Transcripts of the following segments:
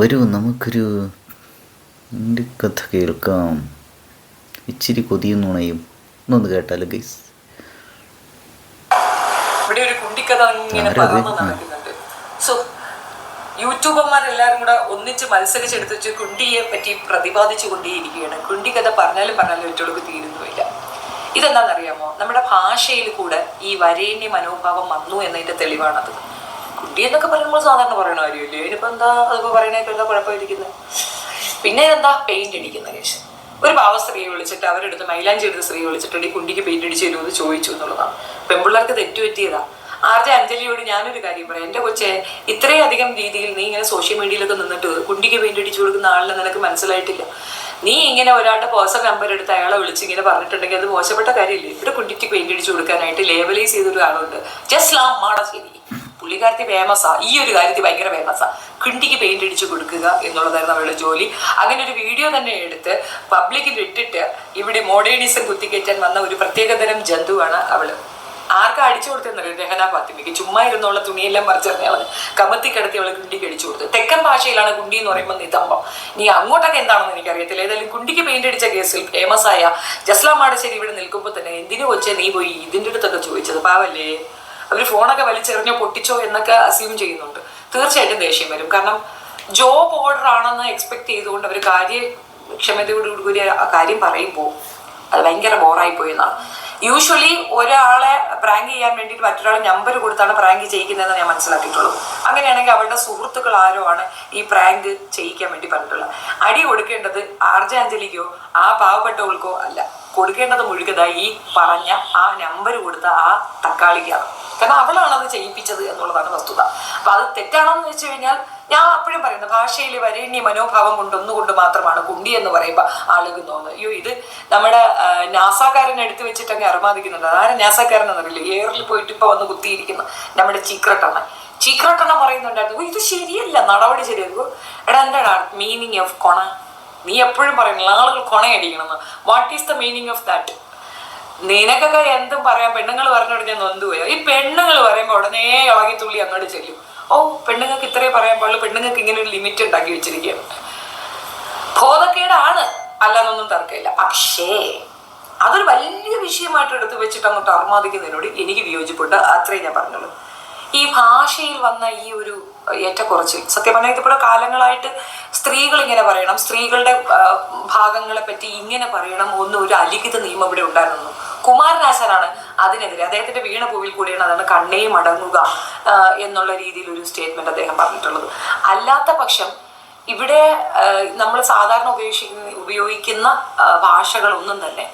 വരൂ നമുക്കൊരു എന്റെ കഥ കേൾക്കാം. ഇച്ചിരി കൊതിയും നുണയും. ഒന്നൊന്ന് കേട്ടാലോ ഗൈസ് ഇവിടെ ഒരു കുണ്ടിക്കഥ ഇങ്ങനെ ആരാ അത്? പകർന്നു നടക്കുന്നുണ്ട്. സോ യൂട്യൂബർമാരെല്ലാരും കൂടെ ഒന്നിച്ച് മത്സരിച്ചെടുത്ത് വെച്ച് കുണ്ടിയെ പറ്റി പ്രതിപാദിച്ചു കൊണ്ടേയിരിക്കുകയാണ്. കുണ്ടി കഥ പറഞ്ഞാലും പറഞ്ഞാലും ഒറ്റോടൊക്കെ തീരുന്നുമില്ല. ഇതെന്താണെന്നറിയാമോ? നമ്മുടെ ഭാഷയിൽ കൂടെ ഈ വരേണ്യ മനോഭാവം വന്നു എന്നതിന്റെ തെളിവാണത്. കുണ്ടി എന്നൊക്കെ പറയുമ്പോൾ സാധാരണ പറയണ കാര്യമില്ലേ? ഇനിയിപ്പോ എന്താ അതൊക്കെ പറയണേക്ക് എന്താ കുഴപ്പമായിരിക്കുന്നത് പിന്നെ എന്താ പെയിന്റ് അടിക്കുന്ന കേസ്. ഒരു പാവ സ്ത്രീയെ വിളിച്ചിട്ട് അവരെടുത്ത് മൈലാഞ്ചി എടുത്ത സ്ത്രീ വിളിച്ചിട്ട് ഈ കുണ്ടിക്ക് പെയിന്റ് അടിച്ചു തരുമോ എന്ന് ചോദിച്ചു എന്നുള്ളതാണ്. പെമ്പിള്ളേർക്ക് തെറ്റുപറ്റിയതാ. ആർജെ അഞ്ജലിയോട് ഞാനൊരു കാര്യം പറയാം. എന്റെ കൊച്ചെ ഇത്രയും അധികം രീതിയിൽ നീ ഇങ്ങനെ സോഷ്യൽ മീഡിയയിലൊക്കെ നിന്നിട്ട് കുണ്ടിക്ക് പെയിന്റ് അടിച്ചു കൊടുക്കുന്ന ആളിനെ നിനക്ക് മനസ്സിലായിട്ടില്ല. നീ ഇങ്ങനെ ഒരാളുടെ പേഴ്സണൽ നമ്പർ എടുത്ത് അയാളെ വിളിച്ച് ഇങ്ങനെ പറഞ്ഞിട്ടുണ്ടെങ്കിൽ അത് മോശപ്പെട്ട കാര്യമില്ല? ഇവിടെ കുണ്ടിക്ക് പെയിന്റ് അടിച്ചു കൊടുക്കാനായിട്ട് ലേബലൈസ് ചെയ്തൊരു ആളുണ്ട്. ജസ്ലാം മാടശ്ശേരി പുള്ളിക്കാരത്തി ഫേമസാ ഈ ഒരു കാര്യത്തിൽ ഭയങ്കര ഫേമസാ കിണ്ടിക്ക് പെയിന്റ് അടിച്ചു കൊടുക്കുക എന്നുള്ളതായിരുന്നു അവളുടെ ജോലി. അങ്ങനെ ഒരു വീഡിയോ തന്നെ എടുത്ത് പബ്ലിക്കിൽ ഇട്ടിട്ട് ഇവിടെ മോഡേണിസം കുത്തിക്കയറ്റാൻ വന്ന ഒരു പ്രത്യേകതരം ജന്തുവാണ് അവൾ. ആർക്കാ അടിച്ചു കൊടുത്തെന്നറിയോ രഹന ഫാത്തിമയ്ക്ക്. ചുമ്മാ ഇരുന്നുള്ള തുണിയെല്ലാം മറിച്ചറിഞ്ഞവൾ കമത്തി കിടത്തി അവൾ കുണ്ടിക്ക് അടിച്ചു കൊടുത്തു. തെക്കൻ ഭാഷയിലാണ് കുണ്ടി എന്ന് പറയുമ്പോൾ നിതംബം നീ അങ്ങോട്ടൊക്കെ എന്താണെന്ന് എനിക്കറിയത്തില്ല. ഏതായാലും കുണ്ടിക്ക് പെയിന്റ് അടിച്ച കേസിൽ ഫേമസ് ആയ ജസ്ലാം മാടശ്ശേരി ഇവിടെ നിൽക്കുമ്പോൾ തന്നെ എന്തിനു വെച്ചാൽ നീ പോയി? ഇതിന്റെ അടുത്തൊക്കെ ചോദിച്ചത്. പാവല്ലേ? അവർ ഫോണൊക്കെ വലിച്ചെറിഞ്ഞോ പൊട്ടിച്ചോ എന്നൊക്കെ അസ്യൂം ചെയ്യുന്നുണ്ട്. തീർച്ചയായിട്ടും ദേഷ്യം വരും. കാരണം ജോബ് ഓർഡർ ആണെന്ന് എക്സ്പെക്ട് ചെയ്തുകൊണ്ട് അവർ കാര്യക്ഷമതയോടുകൂടി ആ കാര്യം പറയുമ്പോൾ അത് ഭയങ്കര ബോറായി പോയെന്നാണ് യൂഷ്വലി ഒരാളെ പ്രാങ്ക് ചെയ്യാൻ വേണ്ടിയിട്ട് മറ്റൊരാളെ നമ്പർ കൊടുത്താണ് പ്രാങ്ക് ചെയ്യിക്കുന്നതെന്ന് ഞാൻ മനസ്സിലാക്കിയിട്ടുള്ളൂ. അങ്ങനെയാണെങ്കിൽ അവളുടെ സുഹൃത്തുക്കൾ ആരോ ആണ് ഈ പ്രാങ്ക് ചെയ്യിക്കാൻ വേണ്ടി പറഞ്ഞിട്ടുള്ളത്. അടി കൊടുക്കേണ്ടത് ആർജാഞ്ജലിക്കോ ആ പാവപ്പെട്ടവൾക്കോ അല്ല. കൊടുക്കേണ്ടത് മുഴുകത ഈ പറഞ്ഞ ആ നമ്പർ കൊടുത്ത ആ തക്കാളിക്കാണ് കാരണം അവളാണ് അത് ചെയ്യിപ്പിച്ചത് എന്നുള്ളതാണ് വസ്തുത. അപ്പൊ അത് തെറ്റാണെന്ന് വെച്ച് കഴിഞ്ഞാൽ ഞാൻ അപ്പോഴും പറയുന്നത് ഭാഷയിൽ വരേണ്യ മനോഭാവം കൊണ്ട് ഒന്നുകൊണ്ട് മാത്രമാണ് കുണ്ടി എന്ന് പറയുമ്പോൾ ആളുകൾ തോന്നുന്നത് അയ്യോ ഇത് നമ്മുടെ നാസാക്കാരൻ എടുത്തു വെച്ചിട്ടങ്ങ് അറുമാദിക്കുന്നുണ്ട്. ആരെ നാസാക്കാരൻ എന്നറിയില്ല. എയറിൽ പോയിട്ട് ഇപ്പൊ വന്ന് കുത്തിയിരിക്കുന്ന. നമ്മുടെ ചീക്രട്ടെണ്ണ ചീക്രട്ടെണ്ണ പറയുന്നുണ്ടായിരുന്നു ഇത് ശരിയല്ല നടപടി ശരിയാകും എടാ എന്താണ് മീനിങ് ഓഫ് കൊണ? നീ എപ്പോഴും പറയുന്നില്ല ആളുകൾ കൊണയടിക്കണമെന്ന് what is the meaning of that നിനക്കൊക്കെ എന്തും പറയാം. പെണ്ണുങ്ങൾ പറഞ്ഞോട് ഞാൻ നൊന്തുപോയോ ഈ പെണ്ണുങ്ങൾ പറയുമ്പോൾ ഉടനെ ഇളകി തുള്ളി അങ്ങോട്ട് ചെല്ലും. ഓ പെണ്ണുങ്ങൾക്ക് ഇത്രേ പറയാൻ പാടുള്ളൂ. പെണ്ണുങ്ങൾക്ക് ഇങ്ങനെ ഒരു ലിമിറ്റ് ഉണ്ടാക്കി വെച്ചിരിക്കുകയാണ്. ബോധക്കേടാണ്. അല്ലാന്നൊന്നും തർക്കമില്ല. പക്ഷേ അതൊരു വലിയ വിഷയമായിട്ട് എടുത്തു വെച്ചിട്ട് അങ്ങോട്ട് അർമാദിക്കുന്നതിനോട് എനിക്ക് വിയോജിപ്പുണ്ട്. അത്രയും ഞാൻ പറഞ്ഞുള്ളൂ. ഈ ഭാഷയിൽ വന്ന ഈ ഒരു ഏറ്റക്കുറച്ചിൽ. സത്യം പറഞ്ഞാൽ ഇതിപ്പോൾ കാലങ്ങളായിട്ട് സ്ത്രീകൾ ഇങ്ങനെ പറയണം. സ്ത്രീകളുടെ ഭാഗങ്ങളെ പറ്റി ഇങ്ങനെ പറയണം. ഒന്നും ഒരു അലിഖിത നിയമം ഇവിടെ ഉണ്ടായിരുന്നു കുമാരനാശനാണ് അതിനെതിരെ. അദ്ദേഹത്തിന്റെ വീണപൂവിൽ കൂടിയാണ് അതാണ് കണ്ണേയും അടങ്ങുക എന്നുള്ള രീതിയിൽ ഒരു സ്റ്റേറ്റ്മെന്റ് അദ്ദേഹം പറഞ്ഞിട്ടുള്ളത്. അല്ലാത്ത പക്ഷം ഇവിടെ നമ്മൾ സാധാരണ ഉപയോഗിക്കുന്ന ഉപയോഗിക്കുന്ന ഭാഷകളൊന്നും തന്നെ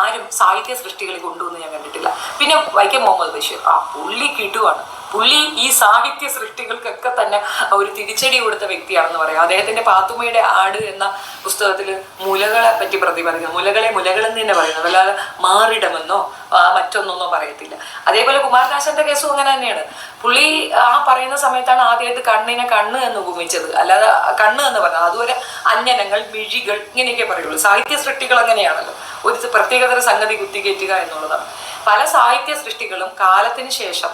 ആരും സാഹിത്യ സൃഷ്ടികളിൽ കൊണ്ടുവന്ന് ഞാൻ കണ്ടിട്ടില്ല. പിന്നെ വൈക്കം മുഹമ്മദ് ബഷീർ. ആ പുള്ളി കിട്ടുവാണ് പുള്ളി ഈ സാഹിത്യ സൃഷ്ടികൾക്കൊക്കെ തന്നെ ഒരു തിരിച്ചടി കൊടുത്ത വ്യക്തിയാണെന്ന് പറയാം. അദ്ദേഹത്തിന്റെ പാത്തുമ്മയുടെ ആട് എന്ന പുസ്തകത്തിൽ മുലകളെ പറ്റി പ്രതിപാദിക്കുന്നു. മുലകളെ മുലകളെന്ന് തന്നെ പറയുന്നത് അല്ലാതെ മാറിടമെന്നോ മറ്റൊന്നൊന്നോ പറയത്തില്ല. അതേപോലെ കുമാരനാശന്റെ കേസും അങ്ങനെ തന്നെയാണ്. പുള്ളി ആ പറയുന്ന സമയത്താണ് ആദ്യമായിട്ട് കണ്ണിനെ കണ്ണ് എന്ന് ഉപമിച്ചത്. അല്ലാതെ കണ്ണ് എന്ന് പറഞ്ഞത് അതുവരെ അന്യനങ്ങൾ മിഴികൾ ഇങ്ങനെയൊക്കെ പറയുള്ളൂ. സാഹിത്യ സൃഷ്ടികൾ അങ്ങനെയാണല്ലോ. ഒരു പ്രത്യേകതര സംഗതി കുത്തിക്കയറ്റുക എന്നുള്ളതാണ്. പല സാഹിത്യ സൃഷ്ടികളും കാലത്തിന് ശേഷം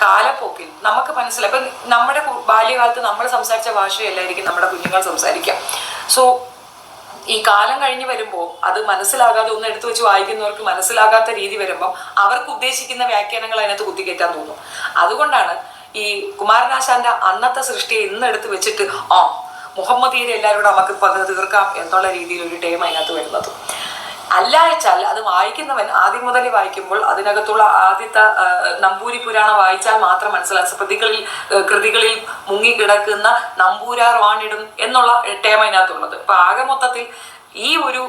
കാലപ്പോക്കിൽ നമുക്ക് മനസ്സിലായി. ഇപ്പം നമ്മുടെ ബാല്യകാലത്ത് നമ്മൾ സംസാരിച്ച ഭാഷയല്ലായിരിക്കും നമ്മുടെ കുഞ്ഞുങ്ങൾ സംസാരിക്കുക. സോ ഈ കാലം കഴിഞ്ഞ് വരുമ്പോൾ അത് മനസ്സിലാകാതെ ഒന്ന് എടുത്തു വെച്ച് വായിക്കുന്നവർക്ക് മനസ്സിലാകാത്ത രീതി വരുമ്പോൾ അവർക്ക് ഉദ്ദേശിക്കുന്ന വ്യാഖ്യാനങ്ങൾ അതിനകത്ത് കുത്തിക്കയറ്റാൻ തോന്നും. അതുകൊണ്ടാണ് ഈ കുമാരനാശാന്റെ അന്നത്തെ സൃഷ്ടിയെ ഇന്ന് എടുത്ത് വെച്ചിട്ട് ആ മുഹമ്മദീരെ എല്ലാവരോടും നമുക്ക് അത് തീർക്കാം എന്നുള്ള രീതിയിൽ ഒരു ടൈം അതിനകത്ത് വരുന്നത്. അല്ല വെച്ചാൽ അത് വായിക്കുന്നവൻ ആദ്യം മുതലേ വായിക്കുമ്പോൾ അതിനകത്തുള്ള ആദ്യത്തെ നമ്പൂരി പുരാണം വായിച്ചാൽ മാത്രം മനസ്സിലാകും. കൃതികളിൽ ആ, കൃതികളിൽ മുങ്ങിക്കിടക്കുന്ന നമ്പൂരാർ വാണിടും എന്നുള്ള ടേം അതിനകത്തുള്ളത്. അപ്പൊ ആകെ മൊത്തത്തിൽ ഈ ഒരു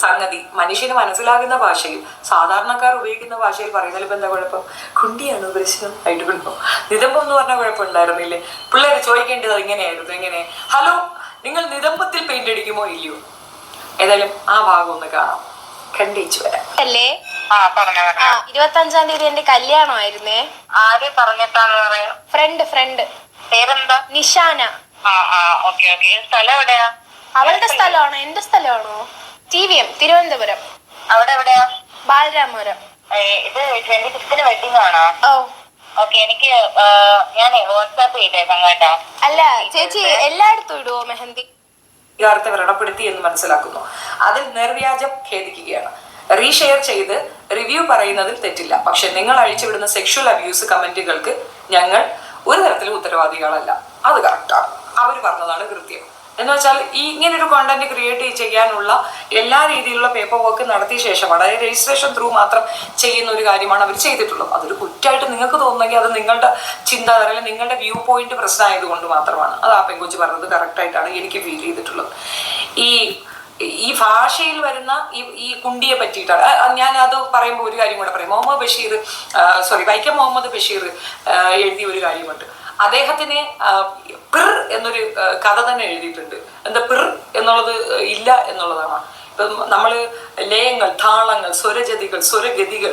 സംഗതി മനുഷ്യന് മനസ്സിലാകുന്ന ഭാഷയിൽ സാധാരണക്കാർ ഉപയോഗിക്കുന്ന ഭാഷയിൽ പറയുന്നതിൽ ഇപ്പൊ എന്താ കുഴപ്പം? കുണ്ടിയാണ് പ്രശ്നം? ആയിട്ട് കുഴപ്പം. നിതമ്പം എന്ന് പറഞ്ഞ കുഴപ്പമുണ്ടായിരുന്നില്ലേ പിള്ളേർ ചോദിക്കേണ്ടത് ഇങ്ങനെയായിരുന്നു എങ്ങനെ ഹലോ നിങ്ങൾ നിതമ്പത്തിൽ പെയിന്റ് അടിക്കുമോ? ഇല്ലയോ? ഏതായാലും ആ ഭാഗം ഒന്ന് കാണാം. കണ്ടിച്ചു വരാം. അല്ലേ? ആ പറഞ്ഞ ആ ഇരുപത്തി അഞ്ചാം തീയതി എന്റെ കല്യാണമായിരുന്നേ ആര് പറഞ്ഞിട്ടാന്ന് പറയാ? ഫ്രണ്ട് ഫ്രണ്ട് പേരെന്താ? നിഷാന. ആ ആ ഓക്കെ ഓക്കെ. സ്ഥലം എവിടെയാ? അവളുടെ സ്ഥലമാണോ? എന്റെ സ്ഥലമാണോ? T V M Thiruvananthapuram. അവിടെ എവിടെയാ? ബാലരാമപുരം. ഇത് ട്വന്റി ഫിഫ്തിന് വെഡിങ് ആണോ? ഓ. ഓക്കെ എനിക്ക് ഞാൻ വാട്സാപ്പ് ചെയ്തേക്കാം കേട്ടോ. അല്ല ചേച്ചി എല്ലായിടത്തും ഇടുവോ മെഹന്തി? അധികാരത്തെ വ്രണപ്പെടുത്തി എന്ന് മനസ്സിലാക്കുന്നു. അതിൽ നിർവ്യാജം ഖേദിക്കുകയാണ്. റീഷെയർ ചെയ്ത് റിവ്യൂ പറയുന്നതിൽ തെറ്റില്ല. പക്ഷെ നിങ്ങൾ അഴിച്ചുവിടുന്ന സെക്ഷൽ അബ്യൂസ് കമന്റുകൾക്ക് ഞങ്ങൾ ഒരു തരത്തിലും ഉത്തരവാദികളല്ല. അത് കറക്റ്റാണ് അവർ പറഞ്ഞതാണ് കൃത്യം. എന്ന് വെച്ചാൽ ഈ ഇങ്ങനൊരു കോണ്ടന്റ് ക്രിയേറ്റ് ചെയ്യാനുള്ള എല്ലാ രീതിയിലുള്ള പേപ്പർ വർക്ക് നടത്തിയ ശേഷം അതായത് രജിസ്ട്രേഷൻ ത്രൂ മാത്രം ചെയ്യുന്ന ഒരു കാര്യമാണ് അവർ ചെയ്തിട്ടുള്ളത്. അതൊരു കുറ്റമായിട്ട് നിങ്ങൾക്ക് തോന്നുന്നെങ്കിൽ അത് നിങ്ങളുടെ ചിന്താധാര അല്ലെങ്കിൽ നിങ്ങളുടെ വ്യൂ പോയിന്റ് പ്രശ്നമായതുകൊണ്ട് മാത്രമാണ്. അത് ആ പെങ്കുച്ച് പറഞ്ഞത് കറക്റ്റായിട്ടാണ് എനിക്ക് ഫീൽ ചെയ്തിട്ടുള്ളത്. ഈ ഈ ഭാഷയിൽ വരുന്ന ഈ ഈ കുണ്ടിയെ പറ്റിയിട്ടാണ്. ഞാൻ അത് പറയുമ്പോൾ ഒരു കാര്യം കൂടെ പറയും. മുഹമ്മദ് ബഷീർ സോറി വൈക്കം മുഹമ്മദ് ബഷീർ എഴുതിയ ഒരു കാര്യമുണ്ട്. അദ്ദേഹത്തിന് പിർ എന്നൊരു കഥ തന്നെ എഴുതിയിട്ടുണ്ട്. എന്താ പിർ എന്നുള്ളത് ഇല്ല എന്നുള്ളതാണ്. ഇപ്പം നമ്മൾ ലയങ്ങൾ താളങ്ങൾ സ്വരജതികൾ സ്വരഗതികൾ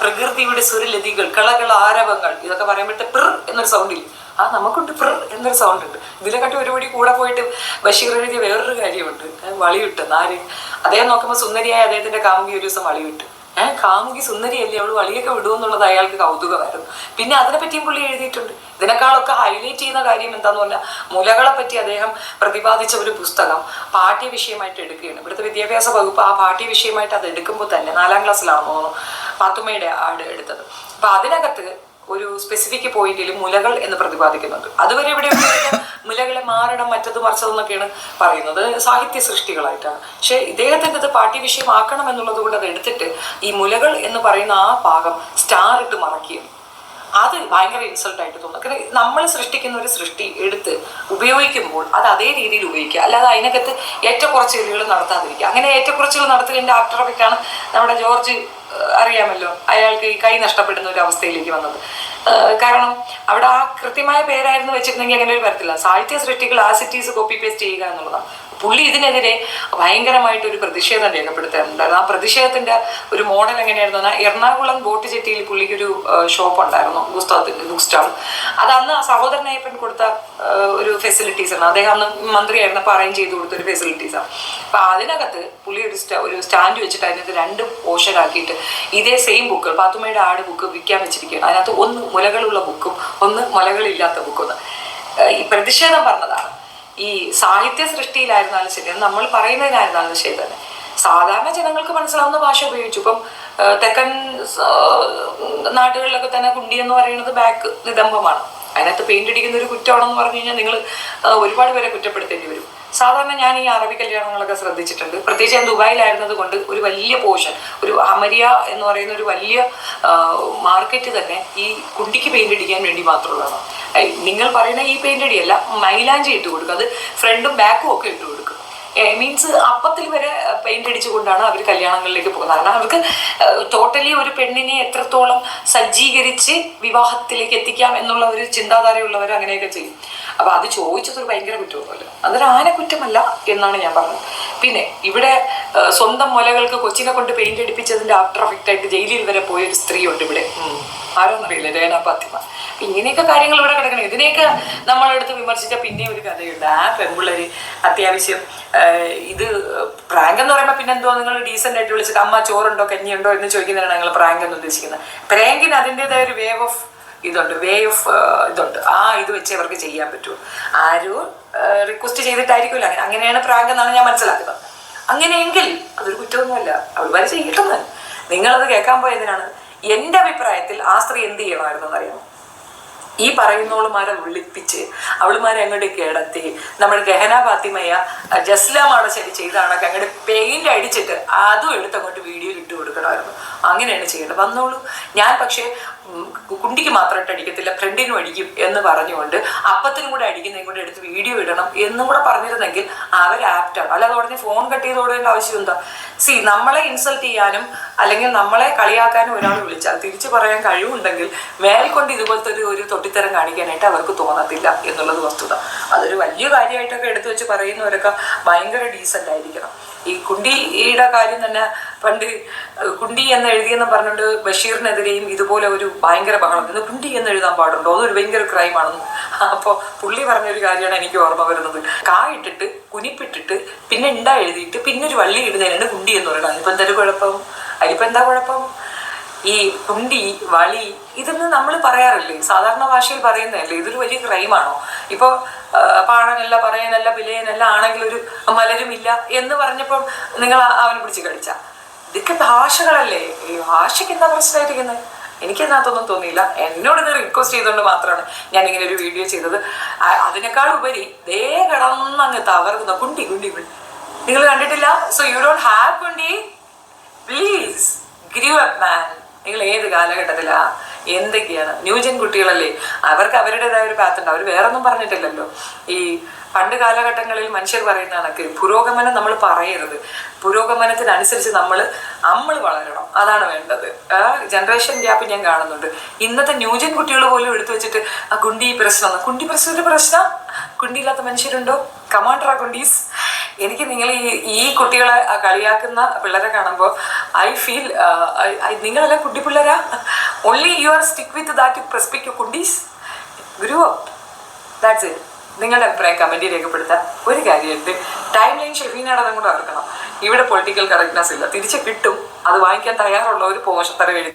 പ്രകൃതിയുടെ സ്വരലതികൾ കളകൾ ആരവങ്ങൾ ഇതൊക്കെ പറയുമ്പോഴത്തെ പിർ എന്നൊരു സൗണ്ട് ഇല്ല? ആ നമുക്കുണ്ട് പ്ര എന്നൊരു സൗണ്ട് ഉണ്ട്. ഇതിനെക്കാട്ടി ഒരുപടി കൂടെ പോയിട്ട് ബഷീർ എഴുതിയ വേറൊരു കാര്യമുണ്ട്. വളിയിട്ട് ആര് അദ്ദേഹം നോക്കുമ്പോൾ സുന്ദരിയായ അദ്ദേഹത്തിന്റെ കാമുകി ഒരു ദിവസം വളിവിട്ട് ഏഹ് കാമുകി സുന്ദരിയല്ലേ? അവൾ വളിയൊക്കെ വിടുമെന്നുള്ളത് അയാൾക്ക് കൗതുകമായിരുന്നു. പിന്നെ അതിനെ പറ്റിയും പുള്ളി എഴുതിയിട്ടുണ്ട്. ഇതിനേക്കാളൊക്കെ ഹൈലൈറ്റ് ചെയ്യുന്ന കാര്യം എന്താന്ന് പറഞ്ഞാൽ മുലകളെ പറ്റി അദ്ദേഹം പ്രതിപാദിച്ച ഒരു പുസ്തകം പാഠ്യ വിഷയമായിട്ട് എടുക്കുകയാണ്. ഇവിടുത്തെ വിദ്യാഭ്യാസ വകുപ്പ് ആ പാഠ്യ വിഷയമായിട്ട് അത് എടുക്കുമ്പോൾ തന്നെ നാലാം ക്ലാസ്സിലാണെന്ന് തോന്നുന്നു പാത്തുമ്മയുടെ ആട് എടുത്തത്. അപ്പൊ അതിനകത്ത് ഒരു സ്പെസിഫിക് പോയിന്റിൽ മുലകൾ എന്ന് പ്രതിപാദിക്കുന്നുണ്ട്. അതുവരെ ഇവിടെ മുലകളെ മാറണം മറ്റത് മറിച്ചതെന്നൊക്കെയാണ് പറയുന്നത് സാഹിത്യ സൃഷ്ടികളായിട്ടാണ്. പക്ഷേ ഇദ്ദേഹത്തിന്റെ ഇത് പാഠ്യവിഷയമാക്കണം എന്നുള്ളത് കൊണ്ട് അത് എടുത്തിട്ട് ഈ മുലകൾ എന്ന് പറയുന്ന ആ ഭാഗം സ്റ്റാർ ഇട്ട് മറക്കിയത് അത് ഭയങ്കര ഇൻസൾട്ട് ആയിട്ട് തോന്നുന്നു കാരണം നമ്മൾ സൃഷ്ടിക്കുന്ന ഒരു സൃഷ്ടി എടുത്ത് ഉപയോഗിക്കുമ്പോൾ അത് അതേ രീതിയിൽ ഉപയോഗിക്കുക. അല്ലാതെ അതിനകത്ത് ഏറ്റക്കുറച്ചിലുകൾ നടത്താതിരിക്കുക. അങ്ങനെ ഏറ്റക്കുറച്ചിലുകൾ നടത്തലിന്റെ ആഫ്റ്റർ എഫക്റ്റാണ് നമ്മുടെ ജോർജ് അറിയാമല്ലോ അയാൾക്ക് ഈ കൈ നഷ്ടപ്പെടുന്ന ഒരു അവസ്ഥയിലേക്ക് വന്നത്. കാരണം അവിടെ ആ കൃത്യമായ പേരായിരുന്നു വെച്ചിരുന്നെങ്കിൽ അങ്ങനെ ഒരു വരത്തില്ല. സാഹിത്യ സൃഷ്ടികൾ ആ സിറ്റീസ് കോപ്പി പേസ്റ്റ് ചെയ്യുക എന്നുള്ളതാണ്. പുള്ളി ഇതിനെതിരെ ഭയങ്കരമായിട്ട് ഒരു പ്രതിഷേധം രേഖപ്പെടുത്താറുണ്ടായിരുന്നു ആ പ്രതിഷേധത്തിന്റെ ഒരു മോഡൽ എങ്ങനെയായിരുന്നു എന്നാൽ എറണാകുളം ബോട്ട് ചെട്ടിയിൽ പുള്ളിക്ക് ഒരു ഷോപ്പ് ഉണ്ടായിരുന്നു പുസ്തകത്തിന്റെ ബുക്ക് സ്റ്റാൾ. അത് അന്ന് സഹോദരൻ അയ്യപ്പൻ കൊടുത്ത ഒരു ഫെസിലിറ്റീസ് ആണ്. അദ്ദേഹം അന്ന് മന്ത്രിയായിരുന്നപ്പോൾ അറേഞ്ച് ചെയ്ത് കൊടുത്ത ഒരു ഫെസിലിറ്റീസ് ആണ്. അപ്പൊ അതിനകത്ത് പുള്ളി ഒരു സ്റ്റാ ഒരു സ്റ്റാൻഡ് വെച്ചിട്ട് അതിനകത്ത് രണ്ട് പോർഷൻ ആക്കിയിട്ട് ഇതേ സെയിം ബുക്ക് പാത്തുമ്മയുടെ ആട് ബുക്ക് വിൽക്കാൻ വെച്ചിരിക്കുകയാണ്. അതിനകത്ത് ഒന്ന് മുലകളുള്ള ബുക്കും ഒന്ന് മുലകളില്ലാത്ത ബുക്കും ഈ പ്രതിഷേധം പറഞ്ഞതാണ്. ഈ സാഹിത്യ സൃഷ്ടിയിലായിരുന്നാലും ശരി നമ്മൾ പറയുന്നതിനായിരുന്നാലും ശരി തന്നെ. സാധാരണ ജനങ്ങൾക്ക് മനസ്സിലാവുന്ന ഭാഷ ഉപയോഗിച്ചു. ഇപ്പം തെക്കൻ നാടുകളിലൊക്കെ തന്നെ കുണ്ടി എന്ന് പറയുന്നത് ബാക്ക് നിതംബമാണ് അതിനകത്ത് പെയിന്റ് അടിക്കുന്ന ഒരു കുറ്റമാണെന്ന് പറഞ്ഞു കഴിഞ്ഞാൽ നിങ്ങൾ ഒരുപാട് പേരെ കുറ്റപ്പെടുത്തേണ്ടി വരും. സാധാരണ ഞാൻ ഈ അറബി കല്യാണങ്ങളൊക്കെ ശ്രദ്ധിച്ചിട്ടുണ്ട്. പ്രത്യേകിച്ച് ഞാൻ ദുബായിലായിരുന്നത് കൊണ്ട് ഒരു വലിയ പോർഷൻ ഒരു അമരിയ എന്ന് പറയുന്ന ഒരു വലിയ മാർക്കറ്റ് തന്നെ ഈ കുണ്ടിക്ക് പെയിന്റ് അടിക്കാൻ വേണ്ടി മാത്രമുള്ളതാണ്. നിങ്ങൾ പറയുന്ന ഈ പെയിന്റ് അടിയല്ല മൈലാഞ്ചി ഇട്ട് കൊടുക്കും. അത് ഫ്രണ്ടും ബാക്കും ഒക്കെ ഇട്ട് കൊടുക്കും. മീൻസ് അപ്പത്തിൽ വരെ പെയിന്റ് അടിച്ചുകൊണ്ടാണ് അവർ കല്യാണങ്ങളിലേക്ക് പോകുന്നത്. കാരണം അവർക്ക് ടോട്ടലി ഒരു പെണ്ണിനെ എത്രത്തോളം സജ്ജീകരിച്ച് വിവാഹത്തിലേക്ക് എത്തിക്കാം എന്നുള്ള ഒരു ചിന്താധാരയുള്ളവർ അങ്ങനെയൊക്കെ ചെയ്യും. അപ്പൊ അത് ചോദിച്ചത് ഒരു ഭയങ്കര കുറ്റമൊന്നുമല്ല അതൊരു ആന കുറ്റമല്ല എന്നാണ് ഞാൻ പറഞ്ഞത്. പിന്നെ ഇവിടെ സ്വന്തം മുലകൾക്ക് കൊച്ചിനെ കൊണ്ട് പെയിന്റ് അടിപ്പിച്ചതിന്റെ ആഫ്റ്റർ എഫക്റ്റ് ആയിട്ട് ജയിലിൽ വരെ പോയ ഒരു സ്ത്രീയുണ്ട് ഇവിടെ. ആരോന്നറിയില്ല രേണ ഫാത്തിമ. അപ്പൊ ഇങ്ങനെയൊക്കെ കാര്യങ്ങൾ ഇവിടെ കിടക്കണം. ഇതിനെയൊക്കെ നമ്മളെടുത്ത് വിമർശിച്ച പിന്നെയും ഒരു കഥയുണ്ട്. ആ പെൺപിള്ളേര് അത്യാവശ്യം ഇത് പ്രാങ്ക് എന്ന് പറയുമ്പോൾ പിന്നെ എന്തോ നിങ്ങൾ ഡീസെന്റ് ആയിട്ട് വിളിച്ചിട്ട് അമ്മ ചോറുണ്ടോ കഞ്ഞിയുണ്ടോ? എന്ന് ചോദിക്കുന്നതാണ് ഞങ്ങൾ പ്രാങ്ക് എന്ന് ഉദ്ദേശിക്കുന്നത്. പ്രാങ്കിന് അതിന്റെതായ ഒരു വേവ് ഓഫ് ഇതുണ്ട്. വേ ഓഫ് ഇതുണ്ട്. ആ ഇത് വെച്ച് അവർക്ക് ചെയ്യാൻ പറ്റുമോ ആരും റിക്വസ്റ്റ് ചെയ്തിട്ടായിരിക്കില്ല അങ്ങനെ. അങ്ങനെയാണ് പ്രാങ്ക് എന്നാണ് ഞാൻ മനസ്സിലാക്കുന്നത്. അങ്ങനെയെങ്കിൽ അതൊരു കുറ്റമൊന്നുമല്ല. അവൾമാർ ചെയ്യട്ടെന്ന്. നിങ്ങളത് കേൾക്കാൻ പോയതിനാണ് എന്റെ അഭിപ്രായത്തിൽ ആ സ്ത്രീ എന്ത് ചെയ്യണമായിരുന്നു എന്നറിയാമോ? ഈ പറയുന്നവളുമാരെ വിളിപ്പിച്ച് അവളുമാരെ അങ്ങോട്ട് കിടത്തി നമ്മൾ ഗഹന ഫാത്തിമയ ജസ്ലാമാണ് ശരി ചെയ്താണൊക്കെ അങ്ങോട്ട് പെയിന്റ് അടിച്ചിട്ട് അതും എടുത്ത് അങ്ങോട്ട് വീഡിയോയിൽ ഇട്ട് കൊടുക്കണമായിരുന്നു. അങ്ങനെയാണ് ചെയ്യേണ്ടത്. വന്നോളൂ. ഞാൻ പക്ഷേ കുണ്ടിക്ക് മാത്രമായിട്ട് അടിക്കത്തില്ല ഫ്രണ്ടിനും അടിക്കും എന്ന് പറഞ്ഞുകൊണ്ട് അപ്പത്തിനും കൂടെ അടിക്കുന്നതും കൂടെ എടുത്ത് വീഡിയോ ഇടണം എന്നും കൂടെ പറഞ്ഞിരുന്നെങ്കിൽ അവർ ആപ്റ്റാണ് അല്ലാതെ ഉടനെ ഫോൺ കട്ട് ചെയ്ത് ഓടേണ്ട ആവശ്യം എന്താ? സി നമ്മളെ ഇൻസൾട്ട് ചെയ്യാനും അല്ലെങ്കിൽ നമ്മളെ കളിയാക്കാനും ഒരാൾ വിളിച്ചാൽ തിരിച്ചു പറയാൻ കഴിവുണ്ടെങ്കിൽ മേൽക്കൊണ്ട് ഇതുപോലത്തെ ഒരു ഒരു തൊട്ടിത്തരം കാണിക്കാനായിട്ട് അവർക്ക് തോന്നത്തില്ല എന്നുള്ളത് വസ്തുത. അതൊരു വലിയ കാര്യമായിട്ടൊക്കെ എടുത്തു വെച്ച് പറയുന്നവരൊക്കെ ഭയങ്കര ഡീസന്റ് ആയിരിക്കണം. ഈ കുണ്ടിയുടെ കാര്യം തന്നെ പണ്ട് കുണ്ടി എന്ന് എഴുതിയെന്ന് പറഞ്ഞുകൊണ്ട് ബഷീറിനെതിരെയും ഇതുപോലെ ഒരു ഭയങ്കര ബഹളം. ഇന്ന് കുണ്ടി എന്ന് എഴുതാൻ പാടുണ്ടോ? അതൊരു ഭയങ്കര ക്രൈമാണെന്ന് അപ്പോൾ പുള്ളി പറഞ്ഞൊരു കാര്യമാണ് എനിക്ക് ഓർമ്മ വരുന്നത്. കാ ഇട്ടിട്ട് കുനിപ്പിട്ടിട്ട് പിന്നെ ഉണ്ടാ എഴുതിയിട്ട് പിന്നെ ഒരു വള്ളി ഇടുന്നതിനാണ് കുണ്ടി എന്ന് പറയുന്നത്. അതിപ്പോൾ എന്തൊരു കുഴപ്പം? അതിലിപ്പോൾ എന്താ കുഴപ്പം? ഈ കുണ്ടി വളി ഇതൊന്നും നമ്മൾ പറയാറില്ലേ? സാധാരണ ഭാഷയിൽ പറയുന്നതല്ലേ? ഇതൊരു വലിയ ക്രൈമാണോ ഇപ്പോൾ പാണനല്ല പറയാനല്ല വിലയനല്ല ആണെങ്കിൽ ഒരു മലരുമില്ല എന്ന് പറഞ്ഞപ്പം നിങ്ങൾ അവനെ പിടിച്ച് കഴിച്ച ഇതൊക്കെ ഭാഷകളല്ലേ? ഈ ഭാഷയ്ക്ക് എന്താ പ്രശ്നമായിരിക്കുന്നത് എനിക്കതിനകത്തൊന്നും തോന്നിയില്ല. എന്നോട് ഇത് റിക്വസ്റ്റ് ചെയ്തുകൊണ്ട് മാത്രമാണ് ഞാൻ ഇങ്ങനെ ഒരു വീഡിയോ ചെയ്തത്. അതിനേക്കാൾ ഉപരി ദേ കിടന്നങ്ങ് തകർക്കുന്ന കുണ്ടി കുണ്ടി കുണ്ടി. നിങ്ങൾ കണ്ടിട്ടില്ല? സോ യു ഡോണ്ട് ഹാവ് കുണ്ടി? പ്ലീസ് ഗ്രീവ് അപ്പ് മാൻ നിങ്ങൾ ഏത് കാലഘട്ടത്തിലാ? എന്തൊക്കെയാണ്? ന്യൂജൻ കുട്ടികളല്ലേ? അവർക്ക് അവരുടേതായ ഒരു പാത്ത് ഉണ്ട്. അവർ വേറൊന്നും പറഞ്ഞിട്ടില്ലല്ലോ. ഈ പണ്ട് കാലഘട്ടങ്ങളിൽ മനുഷ്യർ പറയുന്ന കണക്ക് പുരോഗമനം നമ്മൾ പറയരുത്. പുരോഗമനത്തിനനുസരിച്ച് നമ്മൾ നമ്മൾ വളരണം. അതാണ് വേണ്ടത്. ജനറേഷൻ ഗ്യാപ്പ് ഞാൻ കാണുന്നുണ്ട്. ഇന്നത്തെ ന്യൂജൻ കുട്ടികൾ പോലും എടുത്തു വെച്ചിട്ട് ആ കുണ്ടി പ്രശ്നം കുണ്ടി പ്രശ്നത്തിന്റെ പ്രശ്നം? കുണ്ടിയില്ലാത്ത മനുഷ്യരുണ്ടോ? കമാൻഡറാ കുണ്ടീസ് എനിക്ക് നിങ്ങൾ ഈ ഈ കുട്ടികളെ കളിയാക്കുന്ന പിള്ളേരെ കാണുമ്പോൾ ഐ ഫീൽ നിങ്ങളെല്ലാം കുട്ടി പിള്ളേരാ? Only you are stick with that പ്രസ്പിക് കുണ്ടീസ് ഗുരു ദാറ്റ്സ് ഇറ്റ് നിങ്ങളുടെ അഭിപ്രായം കമന്റിൽ രേഖപ്പെടുത്താൻ ഒരു കാര്യമുണ്ട്. ടൈം ലൈൻ ഷെഫീനാണ് അതും കൂടെ ഓർക്കണം. ഇവിടെ പൊളിറ്റിക്കൽ കറക്റ്റ്നസ് ഇല്ല. തിരിച്ച് കിട്ടും. അത് വാങ്ങിക്കാൻ തയ്യാറുള്ള ഒരു പോഷത്തര എഴുതി